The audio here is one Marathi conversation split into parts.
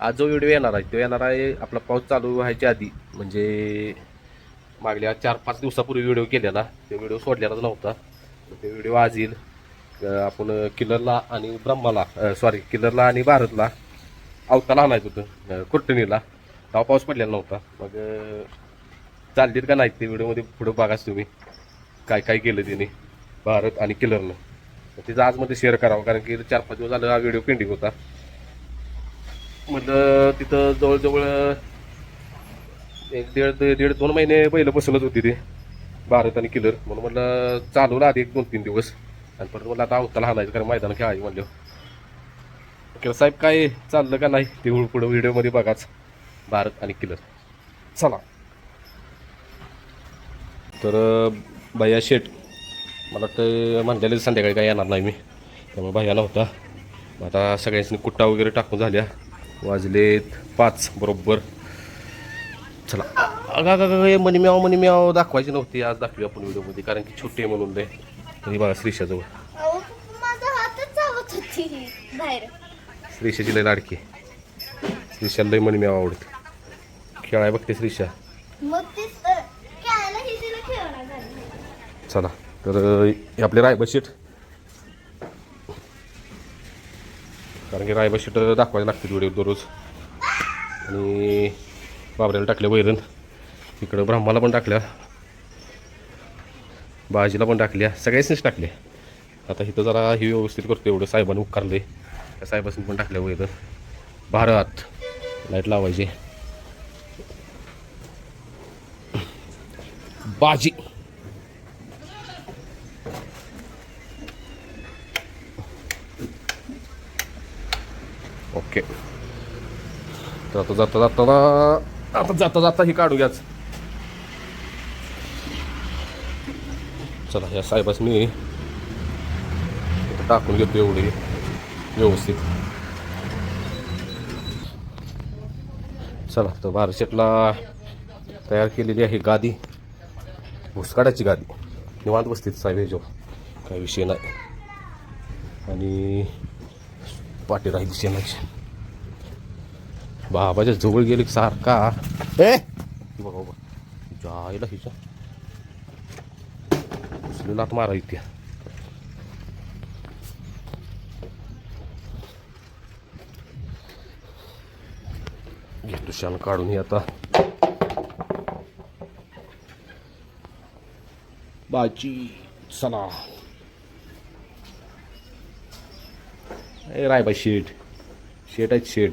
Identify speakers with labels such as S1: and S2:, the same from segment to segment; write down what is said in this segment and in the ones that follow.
S1: आज जो व्हिडिओ येणार आहे तो येणार आहे आपला पाऊस चालू व्हायच्या आधी. म्हणजे मागल्या चार पाच दिवसापूर्वी व्हिडिओ केलेला. तो व्हिडिओ सोडलेलाच नव्हता. तो व्हिडिओ आज येईल. आपण किल्लरला आणि ब्रह्माला सॉरी किल्लरला आणि भारतला अवताला आणायचं होतं कुर्टणीला. तेव्हा पाऊस पडलेला नव्हता. मग चालतील का नाही ते व्हिडिओमध्ये पुढं बघाच तुम्ही. काय काय केलं त्याने भारत आणि किल्लरनं तिचं आजमध्ये शेअर करावं कारण की चार पाच दिवस झालं हा व्हिडिओ पेंडिंग होता. म्हटलं तिथं जवळजवळ एक दीड दीड दोन महिने पहिलं बसूनच होती ते. भारत आणि किलर. म्हणून म्हटलं चालवलं आधी एक दोन तीन दिवस. आणि परत मला आता अवताला हाणायचं कारण मैदान खेळायचं म्हणलं. किलर साहेब काय चाललं का नाही? ते हळू पुढं व्हिडिओमध्ये बघाच. भारत आणि किलर. चला. तर भैया शेठ मला वाटतं म्हणलेलं संध्याकाळी काय येणार नाही मी. त्यामुळे भैयाला होता मग आता सगळ्यांनी कुट्टा वगैरे टाकून झाल्या. वाजलेत पाच बरोबर. चला. अगा गा मनी म्याव मनी म्याव दाखवायची नव्हती. आज दाखवी आपण व्हिडिओमध्ये कारण की छोटी म्हणून लय. तरी बघा
S2: बाहेर.
S1: श्रीषाची लय लाडकी. श्रीषाला लय मनी म्याव आवडते. खेळाय बघते
S2: ही झाली
S1: चला. तर हे आपले रायबा कारण की रायबा शीट दाखवायला लागते व्हिडिओ दररोज. आणि बाबऱ्याला टाकल्या वैरण. इकडं ब्रह्माला पण टाकल्या. बाजीला पण टाकल्या. सगळ्याच टाकल्या आता इथं जरा हे व्यवस्थित करतो एवढं. साहेबांनी उकारले त्या साहेबांनी पण टाकल्या वैरण. भारत. लाइट लावायची. बाजी. ओके. तर आता जाता जाताना आता जाता जाता ही काढूयाच चला या साहेबास मी टाकून घेतो एवढी व्यवस्थित. चला तर बारशेटला तयार केलेली आहे गादी. भुसकाड्याची गादी. निवांत बसतील साहेब जो. काही विषय नाही. आणि पाठी राहिली शेणाची. बाबाच्या जवळ गेली सारखा. ए! बघा बाबा. जायला हिच्या उसली लात मारा त्या. घेतो शान काढून हे आता. बाची चला. ए रायबा शेड शेट आहेत शेड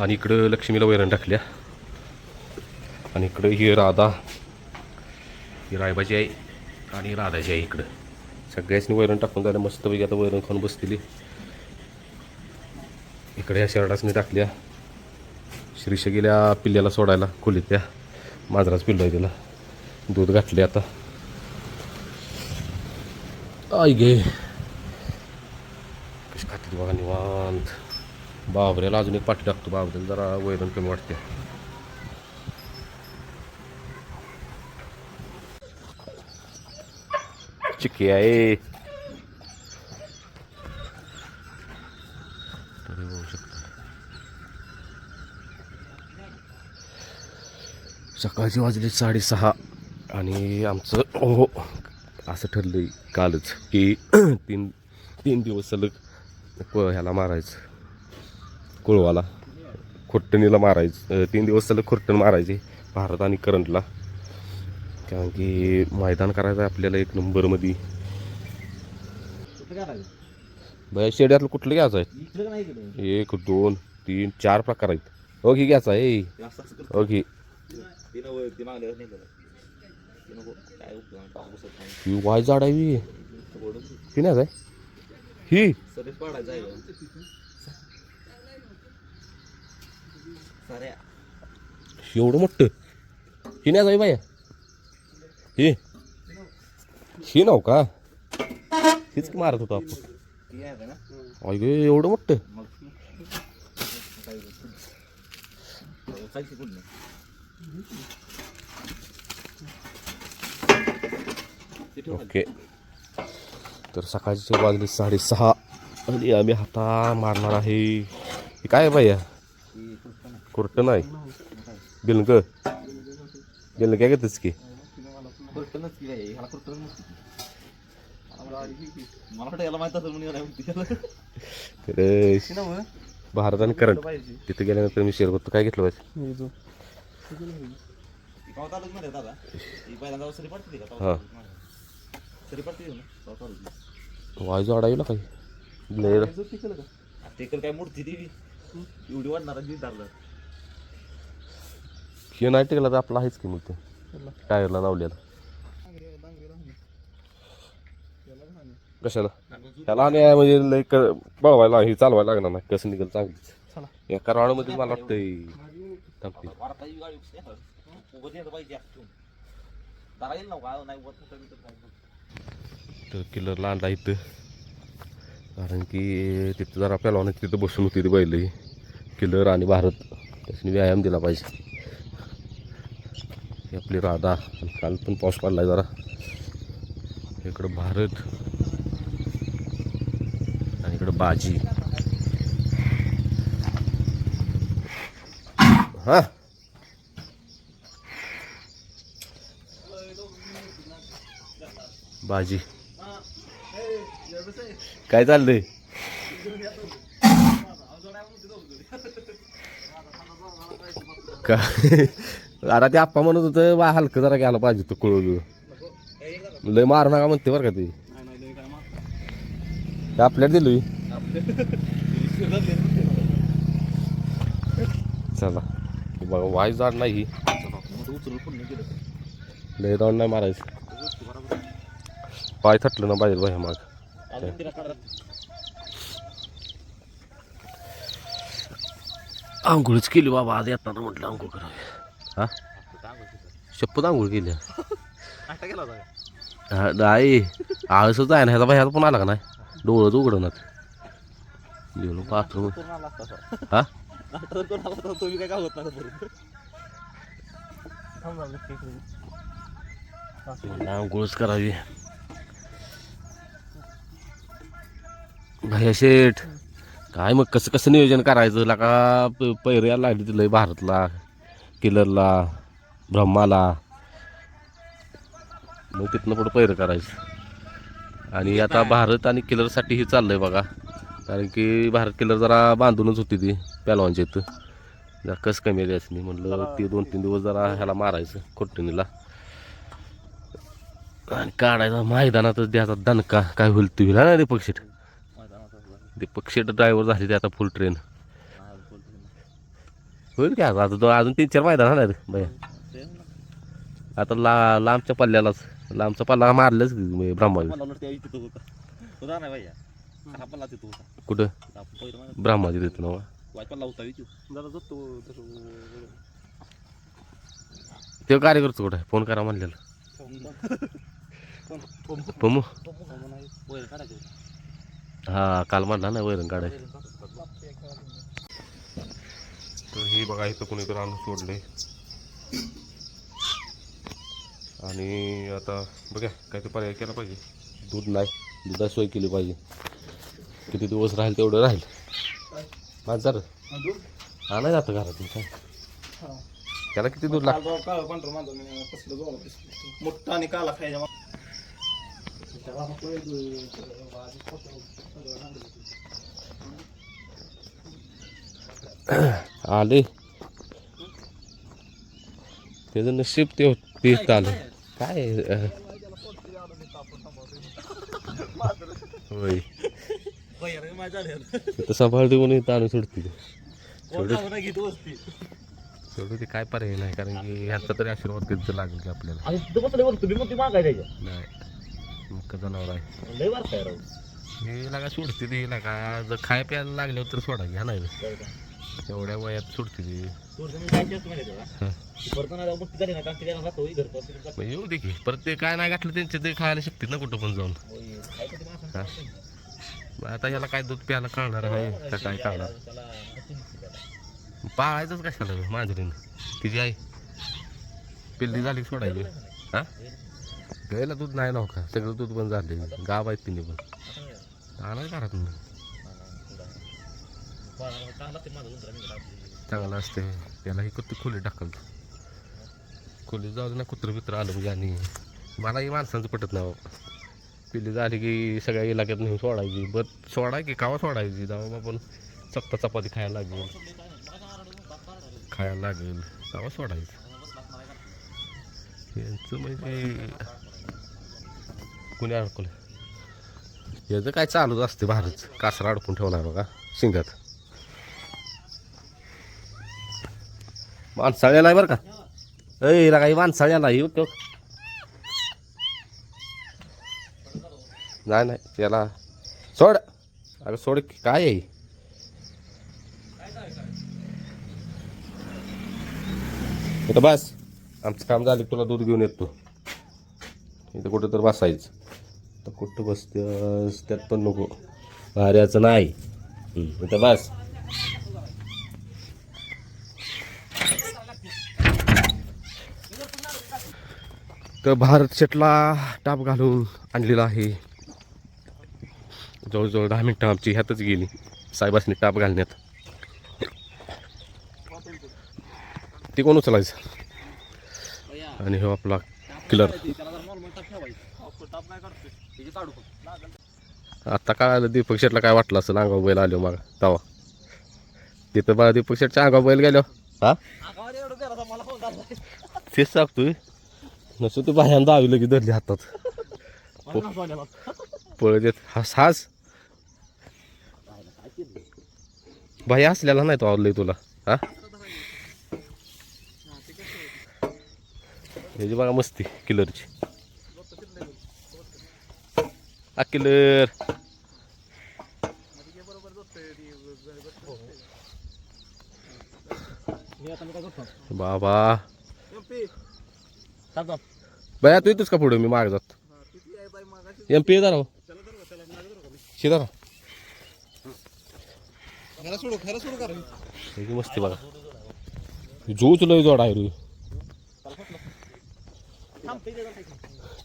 S1: आणि इकडं लक्ष्मीला वैरण टाकल्या. आणि इकडं ही राधा. ही रायबाची आहे आणि राधाची आहे इकडं. सगळ्याचनी वैरण टाकून झालं. मस्तपैकी आता वैरण खाऊन बसलेली. इकडे ह्या शर्टासनी टाकल्या. श्रीष गेल्या पिल्ल्याला सोडायला खोलीत त्या. मांजराच पिल्लो आहे तिला. दूध घातले आता. आई गे. कशी बघा निवांत. बाबरेला अजून एक पाठी टाकतो बाबऱ्याला जरा वैरण कमी वाटते चिक्की आहे सकाळची वाजली साडेसहा आणि आमचं हो असं ठरलं कालच की तीन तीन दिवस सलग को ह्याला मारायचं. कुळवाला. खुट्टणीला मारायचं. तीन दिवस त्याला खुर्टण मारायचे. भारत आणि करंटला. कारण की मैदान करायचं आहे आपल्याला एक नंबरमध्ये. बया शेड्यातलं कुठलं घ्यायचं आहे? एक दोन तीन चार प्रकार आहेत. ओके घ्यायचा आहे. ओके हो झाड आहे. पिण्याचं आहे? ही. नाही आहे ही एवढं मोठं. ही नाही जाई बाया ही. ही नाव का? हीच मारत होतो आपण. अय गे एवढं मोठं. ओके. तर सकाळचे वाजले साडेसहा. आणि आम्ही हाता मारणार आहे. हे काय आहे भैया? कुर्ट नाही. बिलंग. बिलंग काय घेतच की? तर भारत आणि करंट. तिथे गेल्यानंतर मी शेअर करतो. काय घेतलं पाहिजे
S3: ही गावात आलं की.
S1: वायजो काय
S3: मूर्ती ती एवढी वाढणार जी धरलं.
S1: हे नाही टिकला तर आपला आहेच की मग ते. टायरला लावलेला. कशाला? ह्याला आणि म्हणजे लय क- बळवायला हे चालवायला लागणार नाही. कसं निघेल चांगलीच. एका रावणामध्ये मला वाटतंय थांबते.
S3: तर तर
S1: किलरला आणला इथं. कारण की तिथं जरा पेलवाने तिथं बसून होती ती बैल. किलर आणि भारत. त्याच्याने व्यायाम दिला पाहिजे. ही आपली राधा. काल पण पाऊस पडलाय जरा. इकडं भारत. आणि इकडं बाजी. हां. बाजी. काय चाललंय? का आता ते आप्पा म्हणत होतं बा हलकं जरा घ्यायला पाहिजे तो कळू लय मार नका म्हणते बरं का ते. आपल्याला दिलो चला. बघा वाय जाड नाही लय जाऊन नाही मारायचं. पाय थटलं ना पाहिजे बाहेर माग. आंघोळच केली बाबा आज येताना म्हटलं आंघोळ करावी. हा? शपथ आंघोळ केली. हा, नाही. आळसच आहे ना ह्याचा बाहेर पण आला का नाही? डोळंच बाथरूम.
S3: करून आला असता असा.
S1: हा?
S3: आटा जर
S1: भैया शेठ काय मग कसं कसं नियोजन करायचं? लका प- पैर यायला लागली तिला भारतला किलरला ब्रह्माला. मग तिथनं पुढं पैर करायचं. आणि आता भारत आणि किलरसाठी हे चाललंय बघा. कारण की भारत किलर जरा बांधूनच होती ती पॅलवानच्या इथं. जरा कस कमी आहे त्यासनी म्हणलं ते दोन तीन दिवस जरा ह्याला मारायचं कोट्टीनीला आणि काढायचा मैदानातच द्यायचा दणका. काय होईल तू होईल हा ना
S3: मैदानात असला.
S1: दीपक शेट ड्रायव्हर झाले ते आता फुल ट्रेन. होईल काय आता तो अजून तीन चार मैदान होणार. भैया
S3: ते.
S1: आता ला लांबच्या पल्ल्यालाच लांबचा पल्ला मारलंच ब्रह्मा
S3: मला वाटलं त्या तिथं होता. होता नाही भैया. पल्ला तिथं होता.
S1: कुठं? ब्रह्माजी देतो ना ते कार्यकर्ता कुठं आहे? फोन करा म्हणलेलं. पमू हा काल म्हणला ना वैरण काढाय तर हे बघा इथं कोणीतरी आणून सोडले आणि आता बघा काय ते पर्याय केला पाहिजे. दूध नाही दुधाची सोय केली पाहिजे. किती दिवस राहील तेवढं राहील. माणसार हा नाही जातं घरातून काय? त्याला किती दूध लागतं?
S3: काळ पांढरं माझं मी कसलं जोर मोठा आणि काला खायचा
S1: आले त्याचं नशीब ते होत- ते इथं आलं काय होय तिथं सांभाळते कोणी आणून सोडते सोडू ते काय पर्याय नाही कारण की ह्यांचा तरी आशीर्वाद त्यांचं लागेल की आपल्याला
S3: तिथं
S1: नाही मग जनावर आहे.
S3: लय वार काय राहू
S1: हे लागा सोडते ते लागा जर खाय प्यायला लागल्यावर तर सोडा घ्या नाही एवढ्या वयात सोडते ते.
S3: मग
S1: येऊ दे की परत ते काय नाही घातलं त्यांचे ते खायला शकतात ना कुठं पण जाऊन. हा. मग आता ह्याला काय दूध प्यायला कळणार आहे? का काय कळणार. पाळायचंच कशाला मांजरीनं. तिची आई. पिल्ली झाली की सोडायची. हा गायला दूध नाही नव्हता सगळं दूध पण झाले गाव आहेत तिने पण. आणाय
S3: करा तुम्ही
S1: चांगलं असते त्याला हे कुत्र खोली टाकल खोली जाऊ ना कुत्रं बित्र आलं म्हणजे आणि मलाही माणसांचं पटत नाही बाबा. पिल्ली झाली की सगळ्या इलाक्यात नेऊन सोडायची. बरं सोडाय की कावा सोडायची? जाऊ आपण चपता चपाती खायला लागेल. खायला लागेल. कावा सोडायचं. यांचं म्हणजे कुणी अडकलं याचं काय चालूच असते भारत. कासरा अडकून ठेवणार बघा शिंगात. माणसाळ्याला आहे बरं का? ऐ काही माणसाळ्याला येऊ तो नाही नाही त्याला सोड. अरे सोड काय आहे? इथं बस. आमचं काम झालं तुला दूध घेऊन येतो. इथं कुठं तर बसायचं. तर कुठं बसतेस त्यात पण नको. भाऱ्याचं नाही. तर बस. तर भारत शेटला टाप घालून आणलेला आहे. जवळजवळ दहा मिनटं आमची ह्यातच गेली. साहेबासनी टाप घालण्यात. ती कोण उचलायचं? आणि हो आपला किलर
S3: त्याला जर नॉर्मल टाप ठेवायचं टाप काय करते त्याची काढू फक्त
S1: आता काय आलं दीपक शेटला काय वाटलं असं अंगावर बैल आलो मग? तवा तिथं बघा दीपक शेटच्या अंगावर बैल गेलो हा तेच सांगतोय. नसं तू बाह्यानं दावी लगी धरली हातात. पळत येत. हास हास बाई असलेला नाही तो आवडलंय तुला. हा? ह्याची बघा मस्ती किलरची हा बाबा. बया तू येतोस का पुढे? मी माग जात. एम पी जरा शिदा ह्याची मस्ती बघा. जोच लय जोड आहे रे.
S3: ते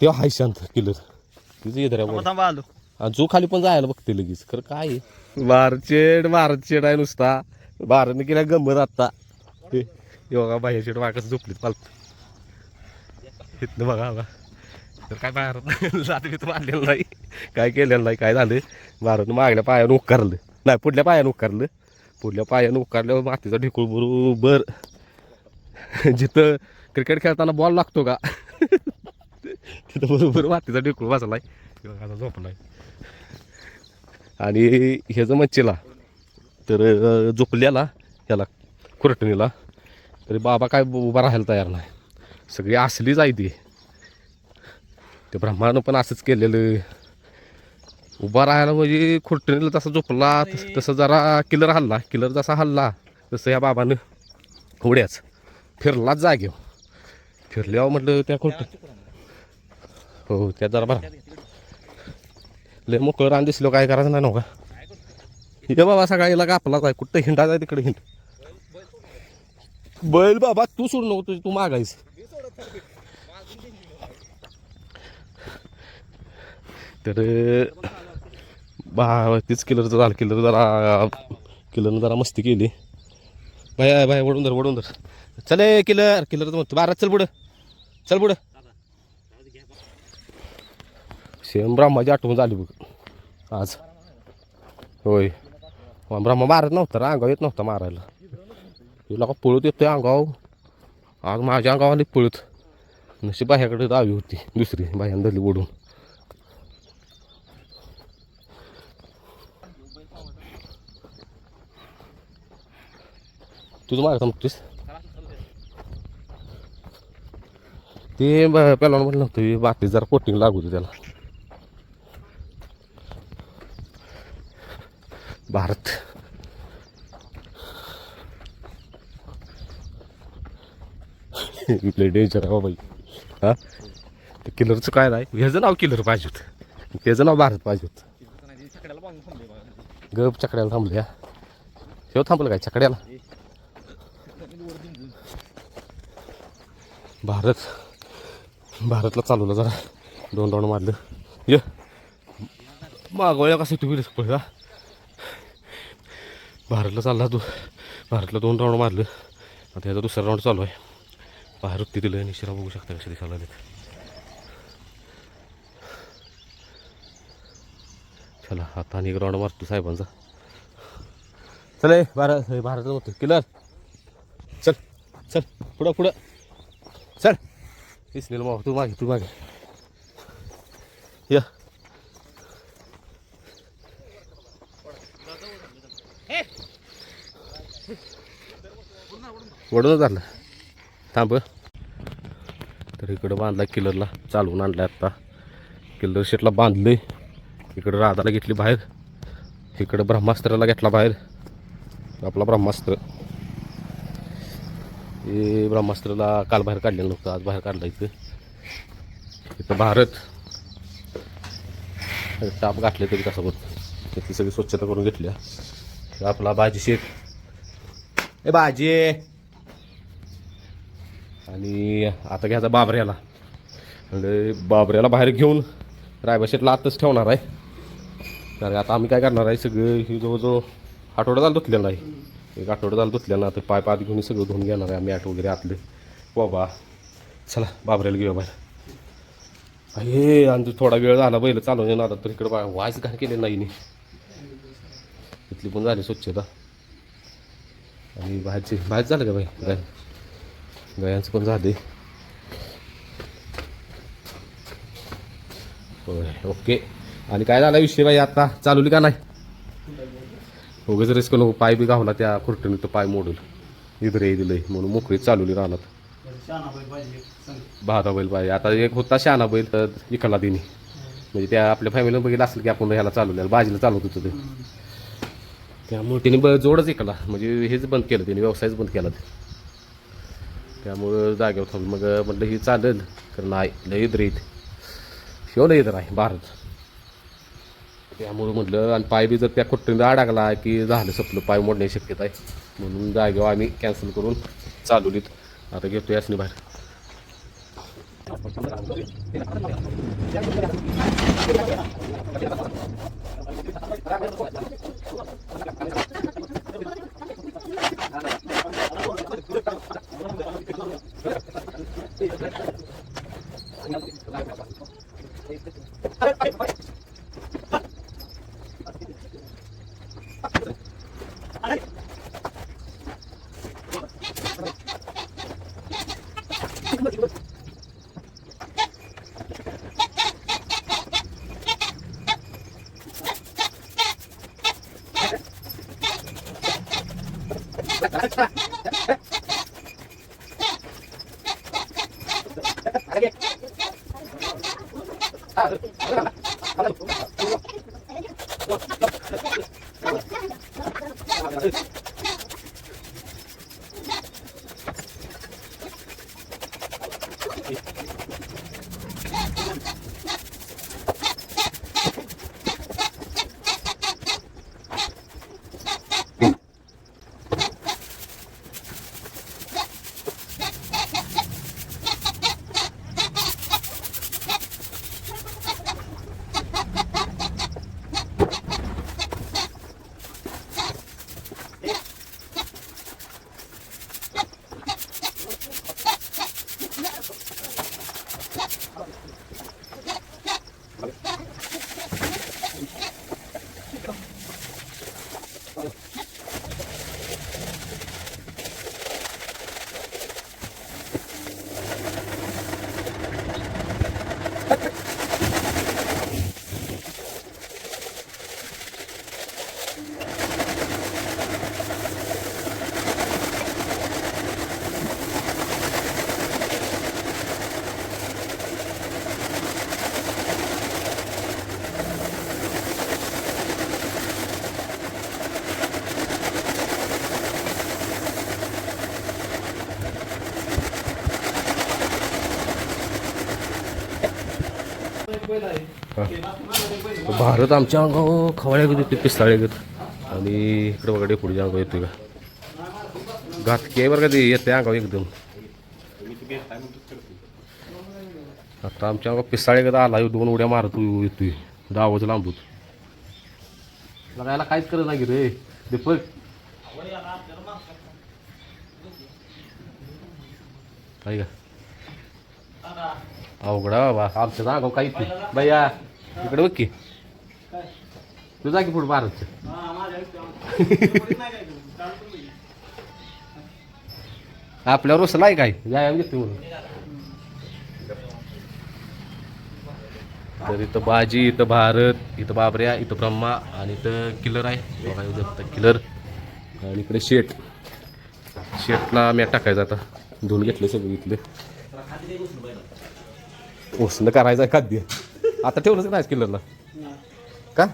S1: तेव्हा हाय शांत किलर तिचं येत
S3: थांबा, थांबा, आलो.
S1: आणि जो खाली पण जायला बघते लगेच खरं काय आहे? बारचेड बारचेड आहे नुसता. बाराने केला गंमत आत्ता. योगा बाहेर शेड वाकच झोपलीत पालत इथनं बघा बघा. तर काय बाहेर रात्रीत मारलेलं नाही. काय केलेलं नाही काय झालं? बारानं मागल्या पायानं उकारलं. नाही पुढल्या पायानं उकारलं. पुढल्या पायानं उकारल्यावर मातीचा ढिकूळ बरोबर. जिथं क्रिकेट खेळताना बॉल लागतो का? तिथं बरोबर मातीचा ढिकूळ वाचलाय किंवा आता झोपलाय. आणि ह्याचं मच्छीला तर झोपल्याला ह्याला कुरटणीला तरी बाबा काय उभा राहायला तयार नाही. सगळी असलीच आहे ती. ते ब्रह्मानं पण असंच केलेलं. उभा राहायला म्हणजे खुरटणीला तसा झोपला तस- तसं जरा किलर हल्ला किलर जसा हल्ला तसं या बाबानं उड्याच फिरलाच जागेव फिरल्यावर म्हटलं त्या खुरट हो त्या जरा बरं लय मोकळं रान दिसलो काय करायचं नाही नव्हता हे बाबा सकाळीला कापलाच आहे कुठं हिंडा जाय तिकडे हिंड बैल बाबा तू सोड नको तुझी तू मागायच तर बा तीच किलरचं झालं किलर जरा किलरनं जरा मस्ती केली बाय बाय वडून धर वडून धर चले किलर किलर म्हणतो बारा चल पुढं चल पुढं सेम ब्रह्माची आठवण झाली बघ. आज. होय. मग ब्रह्मा मारत नव्हता रा अंगावर येत नव्हता मारायला. तुला का पळत येतोय अंगाव आज माझ्या अंगावर आली पळत. नशी बाह्याकडे दावी होती दुसरी बाह्यानं धरली ओढून. तुझं मारत म्हणतोस ते ब- पहिला म्हटलं नव्हतं बाकी जरा कोटिंग लागू होती त्याला भारत इथले डेंजर आहे बाई. हा? ते किलरचं काय नाही? ह्याचं नाव किलर पाहिजे होतं. त्याचं नाव भारत पाहिजे होतं.
S3: थांबले.
S1: गप चकड्याला थांबल्या ह्यो थांबलं काय चकड्याला भारत. भारतला चालवलं जरा. दोन राऊंड मारलं. ये. मागवल्या कसं तुम्ही पळा भारतला चालला तू. भारतला दोन राऊंड मारलं. आता ह्याचा दुसरा राऊंड चालू आहे. बाहेर तिथे लय निशिरा बघू शकता कसे दिसायला लागलेत. चला आता आणि ग्राउंड मारतो साहेबांचा. चल भारत हे भारत होतो. किलर चल चल पुढं पुढं. चल. इसलेलं माव तू मागे तू मागे. या. वडून झालं थांब. तर इकडं बांधला किलरला चालवून आणलं आत्ता किल्लर शेटला बांधले इकडं राधाला घेतली बाहेर. इकडं ब्रह्मास्त्राला घेतला बाहेर. आपला ब्रह्मास्त्र. हे ब्रह्मास्त्राला काल बाहेर काढलेलं नव्हतं आज बाहेर काढलं इथं. इथं भारत. टाप गाठले तरी कसं होत. ती सगळी स्वच्छता करून घेतल्या. आपला भाजी शेत ए भाजी आणि आता घ्यायचा बाबऱ्याला. म्हणजे बाबऱ्याला बाहेर घेऊन रायबा आत्ताच आतच ठेवणार आहे. कारण आता आम्ही काय करणार आहे सगळं ही जवळजवळ आठवडा झाला धुतलेला आहे. एक आठवडा झाला धुतलेला आता पाय पात घेऊन सगळं धुवून घेणार आहे आम्ही आठ वगैरे आतले. बाबा चला बाबऱ्याला घेऊया बाहेर. हे आणि थोडा वेळ झाला बैल चालवणे ना आता तर इकडं बा वायच घाण केले नाही इथली पण झाली स्वच्छता. आणि बाहेरची बाहेर झालं का बाई? गायांचं पण झाले होय ओके आणि काय झाला विषय बाई आता चालवली का नाही उगाच रिस्क नको पाय बी गावला त्या खुर्टीने तो पाय मोडून इथं रे दिलंय म्हणून मोकळी चालवली राहणार बहादा बैल पाहिजे आता एक होता शहाणा बैल तर इकडला तिने म्हणजे त्या आपल्या फॅमिलीनं बघितलं असेल की आपण ह्याला चालवलेलं बाजीला चालवत होतं ते त्यामुळे तिने ब जोडच इकडला म्हणजे हेच बंद केलं तिने व्यवसायच बंद केला ते त्यामुळं जागेवर थांबलं मग म्हटलं ही चालेल कारण नाही लईत इथं रे शिव लईत नाही आहे भारत. त्यामुळं म्हटलं आणि पाय बी जर त्या कुठं अडकला की झालं सपलं पाय मोडण्याची शक्यता आहे. म्हणून जागेवर आम्ही कॅन्सल करून चालवलीत आता घेतो यासनी बाहेर. Thank you. भारत आमच्या अंगावर खवळ्या घेत येते पिस्ताळे घेत. आणि इकडे बघा पुढच्या अंगावर येते का घातकी आहे बरं का ते येते अंगावर एकदम. आता आमच्या अंगावर पिस्ताळे घेत आला दोन उड्या मारतो येतोय. डावच लांबूत. याला काहीच करत नाही रे. दीपक. काय का? अवघडा बाबा आमच्या जागा काही नाही. भैया. इकडे बघ की. तू जा की पुढे भारत आपल्यावर असं आहे काय? व्यायाम घेतो म्हणून. तर इथं बाजी इथं भारत इथं बाबऱ्या इथं ब्रह्मा आणि इथं किलर आहे. बघा किलर. आणि इकडे शेट शेटला मॅट टाकायचं आता. धुवून घेतले सगळे इथले. उसलं करायचं आहे खाद्य. आता ठेवलंच नाही किलरला का?